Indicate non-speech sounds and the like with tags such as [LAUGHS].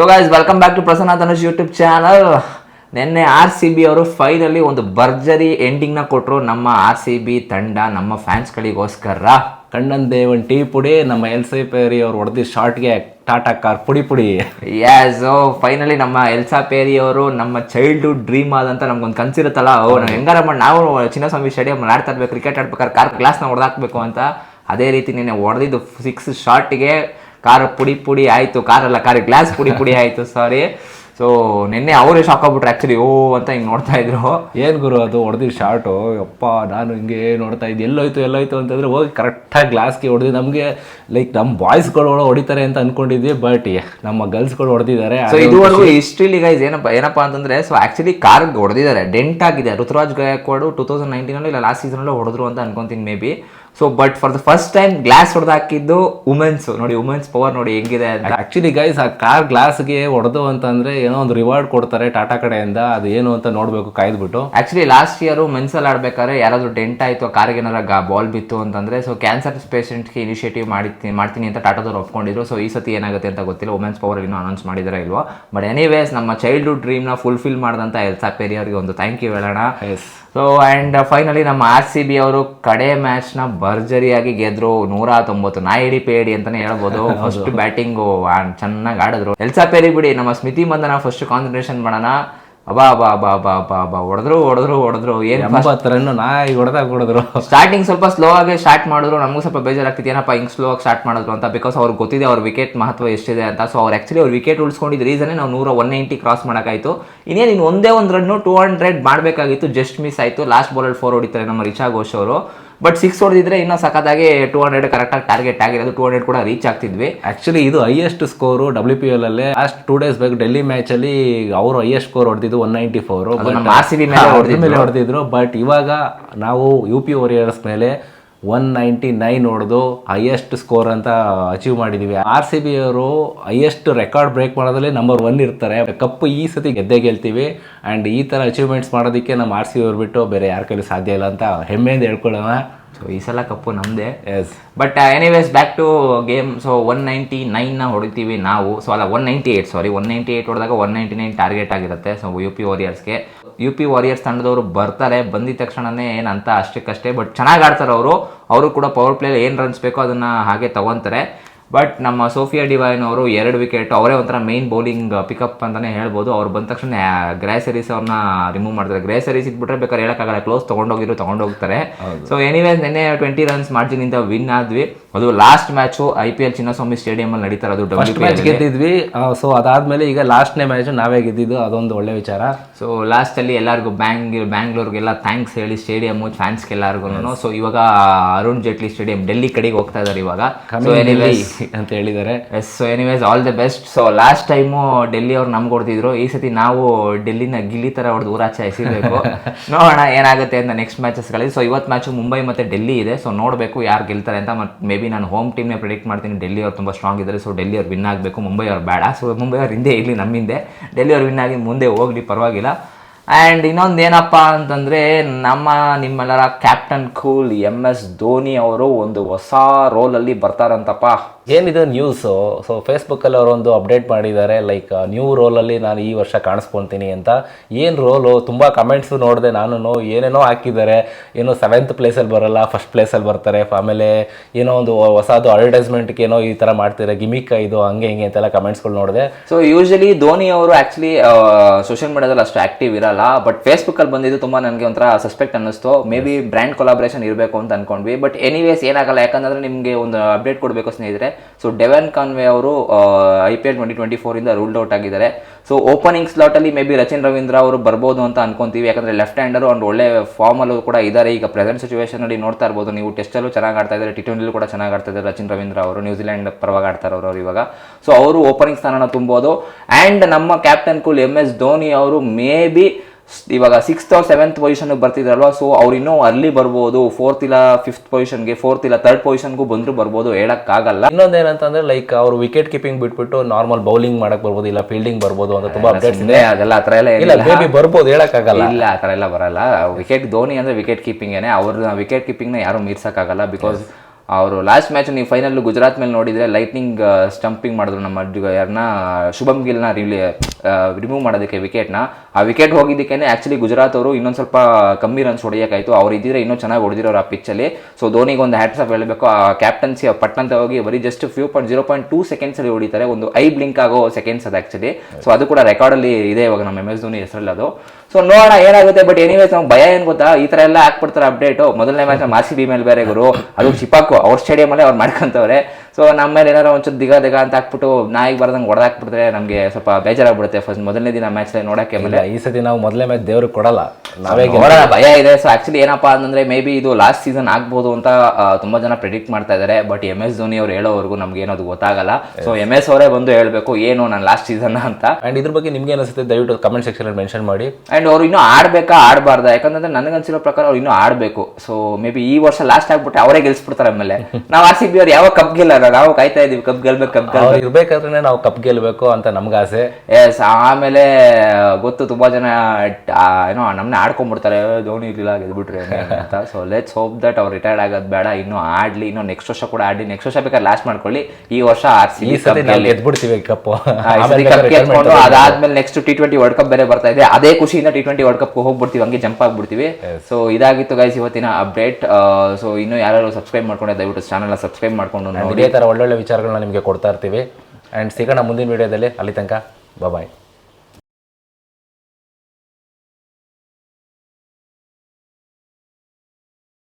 So guys welcome back to Prasanna Dhanush YouTube channel ನಿನ್ನೆ R C B ಅವರು finally ಒಂದು ಭರ್ಜರಿ ಎಂಡಿಂಗ್ನ ಕೊಟ್ಟರು ನಮ್ಮ ಆರ್ ಸಿ ಬಿ ತಂಡ ನಮ್ಮ ಫ್ಯಾನ್ಸ್ಗಳಿಗೋಸ್ಕರ ಕಣ್ಣನ್ ದೇವನ್ ಟೀ ಪುಡಿ ನಮ್ಮ ಎಲ್ ಸಿ ಪೇರಿ ಅವ್ರು ಹೊಡೆದಿ ಶಾರ್ಟ್ಗೆ ಟಾಟಾ ಕಾರ್ ಪುಡಿ ಪುಡಿ. ಯಾಸ್ ಫೈನಲಿ ನಮ್ಮ ಎಲ್ಸಾ ಪೇರಿ ಅವರು ನಮ್ಮ ಚೈಲ್ಡ್ಹುಡ್ ಡ್ರೀಮ್ ಆದಂತ ನಮ್ಗೊಂದು ಕನ್ಸಿರುತ್ತಲ್ಲ ಓ ನಾವು ಹೆಂಗಾರ ಮಾಡಿ ನಾವು ಚಿನ್ನಸ್ವಾಮಿ ಸ್ಟೇಡಿಯಂ ಆಡ್ತಾ ಇರ್ಬೇಕು ಕ್ರಿಕೆಟ್ ಆಡ್ಬೇಕಾದ್ರೆ ಕಾರ್ ಗ್ಲಾಸ್ನ ಹೊಡೆದಾಕ್ಬೇಕು ಅಂತ. ಅದೇ ರೀತಿ ನಿನ್ನೆ ಹೊಡೆದಿದ್ದು ಸಿಕ್ಸ್ ಶಾರ್ಟ್ಗೆ ಕಾರ್ ಪುಡಿ ಪುಡಿ ಆಯಿತು ಕಾರಲ್ಲ ಕಾರ್ ಗ್ಲಾಸ್ ಪುಡಿ ಪುಡಿ ಆಯಿತು ಸಾರಿ ಸೊ ನಿನ್ನೆ ಅವರೇ ಶಾಕ್ ಆಗ್ಬಿಟ್ರು ಆ್ಯಕ್ಚುಲಿ ಓ ಅಂತ ಹಿಂಗೆ ನೋಡ್ತಾ ಇದ್ರು. ಏನು ಗುರು ಅದು? ಹೊಡೆದಿ ಶಾರ್ಟು ಯಪ್ಪ ನಾನು ಹಿಂಗೆ ನೋಡ್ತಾ ಇದ್ದೆ. ಎಲ್ಲೋಯ್ತು ಎಲ್ಲೋಯ್ತು ಅಂತಂದರೆ ಹೋಗಿ ಕರೆಕ್ಟಾಗಿ ಗ್ಲಾಸ್ಗೆ ಹೊಡೆದು ನಮಗೆ ಲೈಕ್ ನಮ್ಮ ಬಾಯ್ಸ್ಗಳು ಹೊಡಿತಾರೆ ಅಂತ ಅನ್ಕೊಂಡಿದ್ವಿ ಬಟ್ ನಮ್ಮ ಗರ್ಲ್ಸ್ಗಳು ಹೊಡೆದಿದ್ದಾರೆ. ಸೊ ಇದುವರೆಗೂ ಹಿಸ್ಟ್ರಿಲಿ ಗೈಸ್ ಏನಪ್ಪ ಏನಪ್ಪ ಅಂತಂದರೆ ಸೊ ಆ್ಯಕ್ಚುಲಿ ಕಾರ್ಗೆ ಹೊಡೆದಿದ್ದಾರೆ. ಡೆಂಟ್ ಆಗಿದೆ. ಋತುರಾಜ್ ಗಾಯಕ್ವಾಡು ಟೂ ತೌಸಂಡ್ ನೈನ್ಟೀನಲ್ಲಿ ಇಲ್ಲ ಲಾಸ್ಟ್ ಸೀಸನಲ್ಲೂ ಹೊಡೆದ್ರು ಅಂತ ಅನ್ಕೊಂತೀನಿ maybe so but for the first time glass ಹೊಡೆದು ಹಾಕಿದ್ದು ವುಮೆನ್ಸ್ ನೋಡಿ ವುಮೆನ್ಸ್ ಪವರ್ ನೋಡಿ ಹೆಂಗಿದೆ ಅಂತ. ಆಕ್ಚುಲಿ ಗೈಸ್ ಆ ಕಾರ್ ಗ್ಲಾಸ್ಗೆ ಹೊಡೆದು ಅಂತಂದ್ರೆ ಏನೋ ಒಂದು ರಿವಾರ್ಡ್ ಕೊಡ್ತಾರೆ ಟಾಟಾ ಕಡೆಯಿಂದ. ಅದು ಏನು ಅಂತ ನೋಡ್ಬೇಕು ಕಾಯ್ದ್ಬಿಟ್ಟು. ಆಕ್ಚುಲಿ ಲಾಸ್ಟ್ ಇಯರ್ ಮೆನ್ಸ್ ಅಲ್ಲಿ ಆಡ್ಬೇಕಾದ್ರೆ ಯಾರಾದ್ರೂ ಡೆಂಟ್ ಆಯ್ತು ಕಾರ್ಗೆ ಏನಾರ ಬಾಲ್ ಬಿತ್ತು ಅಂತಂದ್ರೆ ಸೊ ಕ್ಯಾನ್ಸರ್ ಪೇಷಂಟ್ಗೆ ಇನಿಷಿಯೇಟಿವ್ ಮಾಡ್ತೀನಿ ಮಾಡ್ತೀನಿ ಅಂತ ಟಾಟಾದವ್ರು ಒಪ್ಕೊಂಡಿದ್ರು. ಸೊ ಈ ಸತಿ ಏನಾಗುತ್ತೆ ಅಂತ ಗೊತ್ತಿಲ್ಲ. ವುಮೆನ್ಸ್ ಪವರ್ ಇನ್ನೂ ಅನೌನ್ಸ್ ಮಾಡಿದಾರೆ ಇಲ್ವಾ. ಬಟ್ ಎನಿವೇಸ್ ನಮ್ಮ ಚೈಲ್ಡ್ಹುಡ್ ಡ್ರೀಮ್ನ ಫುಲ್ಫಿಲ್ ಮಾಡಿದಂತ ಎಲ್ಸಾ ಪೇರಿ ಅವರಿಗೆ ಒಂದು ಥ್ಯಾಂಕ್ ಯು ಹೇಳೋಣ. ಸೊ ಆ್ಯಂಡ್ ಫೈನಲಿ ನಮ್ಮ ಆರ್ ಸಿ ಬಿ ಅವರು ಕಡೆ ಮ್ಯಾಚ್ನ ಭರ್ಜರಿಯಾಗಿ ಗೆದ್ರು ನೂರ ತೊಂಬತ್ತು ನಾಯಿಡಿ ಪೇಡಿ ಅಂತಾನೆ ಹೇಳ್ಬೋದು. ಫಸ್ಟ್ ಬ್ಯಾಟಿಂಗು ಚೆನ್ನಾಗಿ ಆಡಿದ್ರು. ಎಲ್ಸಾ ಪೇರಿ ಬಿಡಿ ನಮ್ಮ ಸ್ಮಿತಿ ಮಂದನ ಫಸ್ಟ್ ಕಾನ್ಸಂಟ್ರೇಷನ್ ಮಾಡೋಣ. ಅಬಾ ಬಾ ಬಾ ಬಾ ಬಾ ಬಾ ಹೊಡೆದ್ರು ಹೊಡೆದ್ರು ಹೊಡೆದ್ರು. ಏನು ಎಂಬತ್ತು ರನ್ ಈಗ ಹೊಡೆದಾಗ ಹೊಡೆದ್ರು. ಸ್ಟಾರ್ಟಿಂಗ್ ಸ್ವಲ್ಪ ಸ್ಲೋ ಆಗಿ ಸ್ಟಾರ್ಟ್ ಮಾಡಿದ್ರು ನಮಗೂ ಸ್ವಲ್ಪ ಬೇಜಾರಾಗ್ತಿತ್ತು ಏನಪ್ಪ ಹಿಂಗೆ ಸ್ಲೋ ಆಗಿ ಸ್ಟಾರ್ಟ್ ಮಾಡಿದ್ರು ಅಂತ ಬಿಕಾಸ್ ಅವ್ರಿಗೆ ಗೊತ್ತಿದೆ ಅವ್ರ ವಿಕೆಟ್ ಮಹತ್ವ ಎಷ್ಟಿದೆ ಅಂತ. ಸೊ ಅವ್ರು ಆ್ಯಕ್ಚುಲಿ ಅವ್ರ ವಿಕೆಟ್ ಉಳಿಸ್ಕೊಂಡಿದ್ದ ರೀಸನ್ನೇ ನಾವು ನೂರ ಒನ್ ನೈಂಟಿ ಕ್ರಾಸ್ ಮಾಡೋಕ್ಕಾಯಿತು. ಇನ್ನೇನು ಇನ್ನು ಒಂದೇ ಒಂದು ರನ್ನು ಟೂ ಹಂಡ್ರೆಡ್ ಮಾಡಬೇಕಾಗಿತ್ತು ಜಸ್ಟ್ ಮಿಸ್ ಆಯಿತು. ಲಾಸ್ಟ್ ಬಾಲಲ್ಲಿ ಫೋರ್ ಹೊಡಿತಾರೆ ನಮ್ಮ ರಿಚಾ ಘೋಷ್ ಅವರು. ಬಟ್ ಸಿಕ್ಸ್ ಹೊಡೆದಿದ್ರೆ ಇನ್ನೂ ಸಖತ್ತಾಗಿ ಟೂ ಹಂಡ್ರೆಡ್ ಕರೆಕ್ಟಾಗಿ ಟಾರ್ಗೆಟ್ ಆಗಿರೋದು ಟೂ ಹಂಡ್ರೆಡ್ ಕೂಡ ರೀಚ್ ಆಗ್ತಿದ್ವಿ. ಆಕ್ಚುಲಿ ಇದು highest score W P L ಅಲ್ಲೇ. ಲಾಸ್ಟ್ ಟೂ ಡೇಸ್ ಬೇಕು ಡೆಲ್ಲಿ ಮ್ಯಾಚಲ್ಲಿ ಅವರು ಹೈಯೆಸ್ಟ್ ಸ್ಕೋರ್ ಹೊಡೆದಿದ್ದು ಒನ್ ನೈಂಟಿ ಫೋರ್ RCB ಮೇಲೆ ಹೊಡ್ದಿದ್ರು. ಬಟ್ ಇವಾಗ ನಾವು ಯು ಪಿ ವಾರಿಯರ್ಸ್ ಮೇಲೆ ಒನ್ ನೈಂಟಿ ನೈನ್ ಹೊಡೆದು ಹೈಯೆಸ್ಟ್ ಸ್ಕೋರ್ ಅಂತ ಅಚೀವ್ ಮಾಡಿದೀವಿ. ಆರ್ ಸಿ ಬಿ ಅವರು ಹೈಯೆಸ್ಟ್ ರೆಕಾರ್ಡ್ ಬ್ರೇಕ್ ಮಾಡೋದ್ರಲ್ಲಿ ನಂಬರ್ ಒನ್ ಇರ್ತಾರೆ. ಕಪ್ಪು ಈ ಸತಿ ಗೆದ್ದೆ ಗೆಲ್ತೀವಿ ಆ್ಯಂಡ್ ಈ ಥರ ಅಚೀವ್ಮೆಂಟ್ಸ್ ಮಾಡೋದಕ್ಕೆ ನಮ್ಮ ಆರ್ ಸಿ ಬಿ ಅವ್ರು ಬಿಟ್ಟು ಬೇರೆ ಯಾರ ಕೈಲಿ ಸಾಧ್ಯ ಇಲ್ಲ ಅಂತ ಹೆಮ್ಮೆಯಿಂದ ಹೇಳ್ಕೊಳ್ಳೋಣ. ಸೊ ಈ ಸಲ ಕಪ್ಪು ನಮ್ಮದೇ yes but anyways back to game so one ninety ನೈನ್ನ ಹೊಡಿತೀವಿ ನಾವು. ಸೊ ಅಲ್ಲ one ninety eight sorry one ninety eight ಹೊಡೆದಾಗ ಒನ್ ನೈಂಟಿ ನೈನ್ ಟಾರ್ಗೆಟ್ ಆಗಿರುತ್ತೆ ಸೊ ಯು ಪಿ ವಾರಿಯರ್ಸ್ಗೆ ಯು ಪಿ ವಾರಿಯರ್ಸ್ ತಂಡದವರು ಬರ್ತಾರೆ. ಬಂದಿದ ತಕ್ಷಣನೇ ಏನಂತ ಅಷ್ಟಕ್ಕಷ್ಟೇ. ಬಟ್ ಚೆನ್ನಾಗಿ ಆಡ್ತಾರೆ ಅವರು. ಅವರು ಕೂಡ ಪವರ್ ಪ್ಲೇಲಿ ಏನು ರನ್ಸ್ ಬೇಕೋ ಅದನ್ನು ಹಾಗೆ ತಗೊತಾರೆ. ಬಟ್ ನಮ್ಮ ಸೋಫಿಯಾ ಡಿವೈನ್ ಅವರು ಎರಡು ವಿಕೆಟ್ ಅವರೇ ಒಂಥರ ಮೇನ್ ಬೌಲಿಂಗ್ ಪಿಕಪ್ ಅಂತಾನೆ ಹೇಳ್ಬೋದು. ಅವ್ರು ಬಂದ ತಕ್ಷಣ ಗ್ರೇಸರೀಸ್ ಅವ್ರನ್ನ ರಿಮೂವ್ ಮಾಡ್ತಾರೆ. ಗ್ರೇಸರೀಸ್ ಇದ್ಬಿಟ್ರೆ ಬೇಕಾದ್ರೆ ಹೇಳೋಕ್ಕಾಗಲ್ಲ. ಕ್ಲೋಸ್ ತೊಗೊಂಡೋಗಿದ್ರು ತೊಗೊಂಡೋಗ್ತಾರೆ. ಸೊ ಎನಿವೇಸ್ ನೆನ್ನೆ ಟ್ವೆಂಟಿ ರನ್ಸ್ ಮಾರ್ಜಿನಿಂದ ವಿನ್ ಆದ್ವಿ. ಅದು last match I P L Chinnaswamy stadium ಅಲ್ಲಿ ನಡೀತಾರೆ ಅದು ಫಸ್ಟ್ ಮ್ಯಾಚ್ ಗೆದ್ದಿದ್ವಿ. ಸೊ ಅದಾದ್ಮೇಲೆ ಈಗ ಲಾಸ್ಟ್ನೇ ಮ್ಯಾಚ್ ನಾವೇ ಗೆದ್ದಿದ್ದು ಅದೊಂದು ಒಳ್ಳೆ ವಿಚಾರ. ಸೊ ಲಾಸ್ಟ್ ಅಲ್ಲಿ ಎಲ್ಲರಿಗೂ ಬ್ಯಾಂಗ್ ಬ್ಯಾಂಗ್ಳೂರ್ಗೆಲ್ಲ ಥ್ಯಾಂಕ್ಸ್ ಹೇಳಿ ಸ್ಟೇಡಿಯಂ ಫ್ಯಾನ್ಸ್ಗೆ ಎಲ್ಲರಿಗೂ ಸೊ ಇವಾಗ ಅರುಣ್ ಜೇಟ್ಲಿ ಸ್ಟೇಡಿಯಂ ಡೆಲ್ಲಿ ಕಡೆಗೆ ಹೋಗ್ತಾ ಇದಾರೆ ಇವಾಗ. ಸೊ ಎನಿವೇಸ್ ಅಂತ ಹೇಳಿದ್ದಾರೆ. Yes so anyways all the best so last time Delhi ಅವ್ರು ನಮ್ಗೆ ಹೊಡೆದಿದ್ರು. ಈ ಸತಿ ನಾವು ಡೆಲ್ಲಿನ ಗಿಲ್ಲಿ ತರ ಹೊಡೆದು ಊರಾಚೆ ಎಸಿಬೇಕು [LAUGHS] ನೋಡೋಣ ಏನಾಗುತ್ತೆ ಅಂತ ನೆಕ್ಸ್ಟ್ ಮ್ಯಾಚಸ್ಗಳಲ್ಲಿ ಸೊ ಇವತ್ತು ಮ್ಯಾಚು ಮುಂಬೈ ಮತ್ತೆ ಡೆಲ್ಲಿ ಇದೆ. ಸೊ ನೋಡಬೇಕು ಯಾರು ಗೆಲ್ತಾರೆ ಅಂತ ಮತ್ತೆ ಮೇ ಬಿ ನಾನು ಹೋಮ್ ಟೀಮ್ನೇ ಪ್ರಿಡಿಕ್ಟ್ ಮಾಡ್ತೀನಿ. ಡೆಲ್ಲಿ ಅವ್ರು ತುಂಬ ಸ್ಟ್ರಾಂಗ್ ಇದ್ದಾರೆ. ಸೊ ಡೆಲ್ಲಿ ಅವ್ರು ವಿನ್ ಆಗಬೇಕು. ಮುಂಬೈ ಅವ್ರು ಬೇಡ. ಸೊ ಮುಂಬೈ ಅವ್ರು ಹಿಂದೆ ಇರಲಿ ನಮ್ಮಿಂದೆ. ಡೆಲ್ಲಿ ಅವ್ರು ವಿನ್ ಆಗಿ ಮುಂದೆ ಹೋಗಲಿ. ಪರವಾಗಿಲ್ಲ. ಆ್ಯಂಡ್ ಇನ್ನೊಂದು ಏನಪ್ಪ ಅಂತಂದರೆ ನಮ್ಮ ನಿಮ್ಮೆಲ್ಲರ captain cool M S Dhoni ಅವರು ಒಂದು ಹೊಸ ರೋಲಲ್ಲಿ ಬರ್ತಾರಂತಪ್ಪ. ಏನಿದೆ ನ್ಯೂಸು ಸೊ ಫೇಸ್ಬುಕ್ಕಲ್ಲಿ ಅವರೊಂದು ಅಪ್ಡೇಟ್ ಮಾಡಿದ್ದಾರೆ ಲೈಕ್ ನ್ಯೂ ರೋಲಲ್ಲಿ ನಾನು ಈ ವರ್ಷ ಕಾಣಿಸ್ಕೊತೀನಿ ಅಂತ. ಏನು ರೋಲು ತುಂಬ ಕಮೆಂಟ್ಸು ನೋಡಿದೆ ನಾನು ಏನೇನೋ ಹಾಕಿದ್ದಾರೆ. ಏನೋ ಸೆವೆಂತ್ ಪ್ಲೇಸಲ್ಲಿ ಬರಲ್ಲ ಫಸ್ಟ್ ಪ್ಲೇಸಲ್ಲಿ ಬರ್ತಾರೆ. ಆಮೇಲೆ ಏನೋ ಒಂದು ಹೊಸದು ಅಡ್ವರ್ಟೈಸ್ಮೆಂಟ್ಗೆ ಏನೋ ಈ ಥರ ಮಾಡ್ತಿದ್ದಾರೆ. ಗಿಮಿಕ್ ಇದು ಹಂಗೆ ಹಿಂಗೆ ಅಂತೆಲ್ಲ ಕಮೆಂಟ್ಸ್ಗಳು ನೋಡಿದೆ. ಸೊ ಯೂಶಲಿ ಧೋನಿ ಅವರು ಆ್ಯಕ್ಚುಲಿ ಸೋಷಿಯಲ್ ಮೀಡಿಯಾದಲ್ಲಿ ಅಷ್ಟು ಆಕ್ಟಿವ್ ಇರಲ್ಲ ಬಟ್ ಫೇಸ್ಬುಕ್ಕಲ್ಲಿ ಬಂದಿದ್ದು ತುಂಬ ನನಗೆ ಒಂಥರ ಸಸ್ಪೆಕ್ಟ್ ಅನ್ನಿಸ್ತು. ಮೇ ಬಿ ಬ್ರ್ಯಾಂಡ್ ಕೊಲಾಬ್ರೇಷನ್ ಇರಬೇಕು ಅಂತ ಅನ್ಕೊಂಡ್ವಿ ಬಟ್ ಎನಿವೇಸ್ ಏನಾಗಲ್ಲ ಯಾಕಂದ್ರೆ ನಿಮಗೆ ಒಂದು ಅಪ್ಡೇಟ್ ಕೊಡಬೇಕು ಸ್ನೇಹಿತರೆ. ಸೊ ಡೆವನ್ ಕಾನ್ವೆ ಅವರು I P L twenty twenty ಫೋರಿಂದ ruled out ಆಗಿದ್ದಾರೆ. ಸೊ ಓಪನಿಂಗ್ ಸ್ಲಾಟಲ್ಲಿ ಮೇ ಬಿ ರಚಿನ್ ರವೀಂದ್ರ ಅವರು ಬರ್ಬೋದು ಅಂತ ಅನ್ಕೊಂತೀವಿ. ಯಾಕಂದ್ರೆ ಲೆಫ್ಟ್ ಹ್ಯಾಂಡರು ಒಂದು ಒಳ್ಳೆ ಫಾರ್ಮಲ್ಲೂ ಕೂಡ ಇದ್ದಾರೆ ಈಗ ಪ್ರೆಸೆಂಟ್ ಸಿಚುವೇಷನಲ್ಲಿ ನೋಡ್ತಾ ಇರ್ಬೋದು. ನೀವು ಟೆಸ್ಟಲ್ಲೂ ಚೆನ್ನಾಗಿ ಆಡ್ತಾ ಇದ್ದಾರೆ. ಟಿ ಟ್ವೆಂಟಿಲೂ ಕೂಡ ಚೆನ್ನಾಗಿ ಆಡ್ತಾ ಇದ್ದಾರೆ ರಚಿನ್ ರವೀಂದ್ರ ಅವರು. ನ್ಯೂಜಿಲೆಂಡ್ ಪರವಾಗಿ ಆಡ್ತಾರೆ ಅವರು ಇವಾಗ. ಸೊ ಅವರು ಓಪನಿಂಗ್ ಸ್ಥಾನನ ತುಂಬೋದು. ಆ್ಯಂಡ್ ನಮ್ಮ captain cool M S Dhoni ಅವರು ಮೇ ಬಿ ಇವಾಗ ಸಿಕ್ಸ್ತ್ ಆರ್ ಸೆವೆಂತ್ ಪೊಸಿಷನ್ಗೆ ಬರ್ತಿದ್ರಲ್ವಾ? ಸೊ ಅವ್ರು ಇನ್ನೂ ಅರ್ಲಿ ಬರ್ಬೋದು. ಫೋರ್ತ್ ಇಲ್ಲ ಫಿಫ್ತ್ ಪೊಸಿಷನ್ಗೆ ಫೋರ್ತ್ ಇಲ್ಲ ತರ್ಡ್ ಪೊಸಿಷನ್ಗೂ ಬಂದರೂ ಬರ್ಬೋದು. ಹೇಳಕ್ಕಾಗಲ್ಲ. ಇನ್ನೊಂದೇನಂತಂದ್ರೆ ಲೈಕ್ ಅವರು ವಿಕೆಟ್ ಕೀಪಿಂಗ್ ಬಿಟ್ಬಿಟ್ಟು ನಾರ್ಮಲ್ ಬೌಲಿಂಗ್ ಮಾಡಕ್ ಬರ್ಬೋದು ಇಲ್ಲ ಫೀಲ್ಡಿಂಗ್ ಬರ್ಬೋದು ಅಂತ ತುಂಬಾ ಅಪ್ಡೇಟ್ಸ್ ಇದೆ. ಅದೆಲ್ಲ ಆ ಥರ ಎಲ್ಲ ಇಲ್ಲ ಬೇಬಿ ಬರ್ಬೋದು ಹೇಳೋಕ್ಕಾಗಲ್ಲ. ಇಲ್ಲ ಆ ಥರ ಎಲ್ಲ ಬರಲ್ಲ. ವಿಕೆಟ್ ಧೋನಿ ಅಂದರೆ ವಿಕೆಟ್ ಕೀಪಿಂಗೇನೆ ಅವ್ರನ್ನ ವಿಕೆಟ್ ಕೀಪಿಂಗ್ನ ಯಾರು ಮೀರ್ಸೋಕ್ಕಾಗಲ್ಲ ಬಿಕಾಸ್ ಅವರು ಲಾಸ್ಟ್ ಮ್ಯಾಚ್ ನೀವು ಫೈನಲ್ ಗುಜರಾತ್ ಮೇಲೆ ನೋಡಿದ್ರೆ ಲೈಟ್ನಿಂಗ್ ಸ್ಟಂಪಿಂಗ್ ಮಾಡಿದ್ರು ನಮ್ಮ ಯಾರನ್ನ ಶುಭಮ್ ಗಿಲ್ನ ರಿಲಿ ರಿಮೂವ್ ಮಾಡೋದಕ್ಕೆ ವಿಕೆಟ್ನ ಆ ವಿಕೆಟ್ ಹೋಗಿದ್ದಕ್ಕೇನೆ ಆಕ್ಚುಲಿ ಗುಜರಾತ್ ಅವರು ಇನ್ನೊಂದು ಸ್ವಲ್ಪ ಕಮ್ಮಿ ರನ್ಸ್ ಹೊಡೆಯೋಕ್ಕಾಯಿತು. ಅವ್ರು ಇದ್ದಿದ್ರೆ ಇನ್ನೂ ಚೆನ್ನಾಗಿ ಹೊಡೆದಿರೋರು ಆ pitch-ಅಲ್ಲಿ ಸೊ ಧೋನಿಗೆ ಒಂದು ಹ್ಯಾಟ್ಸ್ ಆಫ್ ಹೇಳಬೇಕು. ಆ ಕ್ಯಾಪ್ಟನ್ಸಿ ಪಟ್ಟಂತ ಹೋಗಿ ಬರೀ just few point zero point two ಸೆಕೆಂಡ್ಸಲ್ಲಿ ಹೊಡಿತಾರೆ. ಒಂದು ಐ ಬ್ಲಿಂಕ್ ಆಗೋ ಸೆಕೆಂಡ್ಸ್ ಅದು ಆ್ಯಕ್ಚುಲಿ ಸೊ ಅದು ಕೂಡ ರೆಕಾರ್ಡಲ್ಲಿ ಇದೆ ಇವಾಗ ನಮ್ಮ ಎಂ ಎಸ್ ಧೋನಿ ಹೆಸರಲ್ಲಿ ಅದು ಸೊ ನೋಡೋಣ, ಏನಾಗುತ್ತೆ? ಬಟ್ ಎನಿವೇಸ್ ನಮ್ಗೆ ಭಯ ಏನು ಗೊತ್ತಾ? ಈ ತರ ಎಲ್ಲ ಹಾಕ್ಬಿಡ್ತಾರೆ ಅಪ್ಡೇಟು ಮೊದಲನೇ ಮ್ಯಾಚ್ ನಮ್ಮ ಬಿ ಮೇಲೆ ಬೇರೆ ಗುರು. ಅದು ಚಿಪಾಕು, ಅವ್ರ ಸ್ಟೇಡಿಯಮಲ್ಲೇ ಅವ್ರು ಮಾಡ್ಕೊಂತವ್ರೆ. ಸೊ ನಮ್ಮ ಮೇಲೆ ಏನಾರ ಒಂಚೂರು ದಿಗ ದಿಗ ಅಂತ ಹಾಕ್ಬಿಟ್ಟು ನಾಯಿಗೆ ಬರ್ದಂಗೆ ಹೊಡೆದಾಕ್ಬಿಟ್ರೆ ನಮಗೆ ಸ್ವಲ್ಪ ಬೇಜಾರಾಗ್ಬಿಡುತ್ತೆ. ಫಸ್ಟ್ ಮೊದಲನೇ ದಿನ ಮ್ಯಾಚ್ ನೋಡೋಕ್ಕೆ ಮೇಲೆ ಈ ಸತಿ ನಾವು ಮೊದಲನೇ ಮ್ಯಾಚ್ ದೇವ್ರಿಗೆ ಕೊಡಲ್ಲ. ನಾವೇ ಭಯ ಇದೆ. ಸೊ ಆಕ್ಚುಲಿ ಏನಪ್ಪ ಅಂತಂದರೆ ಮೇ ಬಿ ಇದು ಲಾಸ್ಟ್ ಸೀಸನ್ ಆಗ್ಬೋದು ಅಂತ ತುಂಬ ಜನ ಪ್ರಿಡಿಕ್ಟ್ ಮಾಡ್ತಾ ಇದ್ದಾರೆ ಬಟ್ ಎಂ ಎಸ್ ಧೋನಿ ಅವ್ರು ಹೇಳೋವರೆಗೂ ನಮ್ಗೆ ಏನದು ಗೊತ್ತಾಗಲ್ಲ. ಸೊ ಎಂ ಎಸ್ ಅವರೇ ಬಂದು ಹೇಳಬೇಕು ಏನು ನಾನು ಲಾಸ್ಟ್ ಸೀಸನ್ ಅಂತ. ಅಂಡ್ ಇದ್ರ ಬಗ್ಗೆ ನಿಮ್ಗೆ ಅನಿಸುತ್ತೆ ದಯವಿಟ್ಟು ಕಮೆಂಟ್ ಸೆಕ್ಷನ್ ಮೆನ್ಷನ್ ಮಾಡಿ. ಅಂಡ್ ಅವ್ರು ಇನ್ನೂ ಆಡ್ಬೇಕಾ ಆಡಬಾರ್ದ? ಯಾಕಂದ್ರೆ ನನಗನ್ಸಿರೋ ಪ್ರಕಾರ ಅವ್ರು ಇನ್ನೂ ಆಡಬೇಕು. ಸೊ ಮೇ ಬಿ ಈ ವರ್ಷ ಲಾಸ್ಟ್ ಆಗ್ಬಿಟ್ಟು ಅವರೇ ಗೆಲ್ಸ್ಬಿಡ್ತಾರೆ ಆಮೇಲೆ ನಾವು ಆರ್ ಸಿ ಬಿ ಅವ್ರು ಯಾವ ಕಪ್ ಗೆಲ್ಲ ನಾವು ಕಾಯ್ತಾ ಇದೀವಿ ಕಪ್ ಗೆಲ್ಬೇಕು ಕಪ್ ಗೆಲ್ಬೇಕು. ಅವ್ರು ಇರ್ಬೇಕಾದ್ರೆ ನಾವು ಕಪ್ ಗೆಲ್ಬೇಕು ಅಂತ ನಮ್ಗೆ ಆಸೆ. ಎಸ್ ಆಮೇಲೆ ಗೊತ್ತು ತುಂಬಾ ಜನ ಆ, ಏನೋ ನಮ್ಮನ್ನ ಆಡ್ಕೊಂಡ್ಬಿಡ್ತಾರೆ ಧೋನಿ ಇರ್ಲಿಲ್ಲ ಗೆದ್ಬಿಟ್ರಿ ಹೆಂಗೆ ಹೆಂಗೆ ಅಂತ. ಸೊ ಲೆಟ್ಸ್ ಹೋಪ್ ದಟ್ ಅವ್ರು ರಿಟೈರ್ಡ್ ಆಗೋದು ಬೇಡ ಇನ್ನೂ ಆಡ್ಲಿ ಇನ್ನೂ ನೆಕ್ಸ್ಟ್ ವರ್ಷ ಕೂಡ ಆಡ್ಲಿ ನೆಕ್ಸ್ಟ್ ವರ್ಷ ಬೇಕಾದ್ರೆ ಲಾಸ್ಟ್ ಮಾಡ್ಕೊಳ್ಳಿ. ಈ ವರ್ಷ ಆರ್ ಸಿ ಈ ಸತಿ ನಾವು ಗೆದ್ಬಿಡ್ತೀವಿ [LAUGHS] ಅದಾದ್ಮೇಲೆ next T twenty world cup ಬೇರೆ ಬರ್ತಾ ಇದೆ. ಅದೇ ಖುಷಿಯಿಂದ ಟಿ ಟ್ವೆಂಟಿ ವರ್ಲ್ಡ್ ಕಪ್ ಹೋಗ್ಬಿಡ್ತೀವಿ ಹಂಗೆ ಜಂಪ್ ಆಗ್ಬಿಡ್ತೀವಿ. ಸೊ ಇದಾಗಿತ್ತು ಗೈಸ್ ಇವತ್ತಿನ ಅಪ್ಡೇಟ್ ಸೊ ಇನ್ನು ಯಾರು ಸಬ್ಸ್ಕ್ರೈಬ್ ಮಾಡ್ಕೊಂಡೆ ದಯವಿಟ್ಟು ಚಾನಲ್ ಸಬ್ಸ್ಕ್ರೈಬ್ ಮಾಡ್ಕೊಂಡು ನೋಡಿ. ಇದೇ ಥರ ಒಳ್ಳೊಳ್ಳೆ ವಿಚಾರಗಳನ್ನ ನಿಮಗೆ ಕೊಡ್ತಾ ಇರ್ತೀವಿ. ಅಂಡ್ ಸಿಗೋಣ ಮುಂದಿನ ವೀಡಿಯೋದಲ್ಲಿ ಅಲ್ಲಿ ತನಕ ಬಾಯ್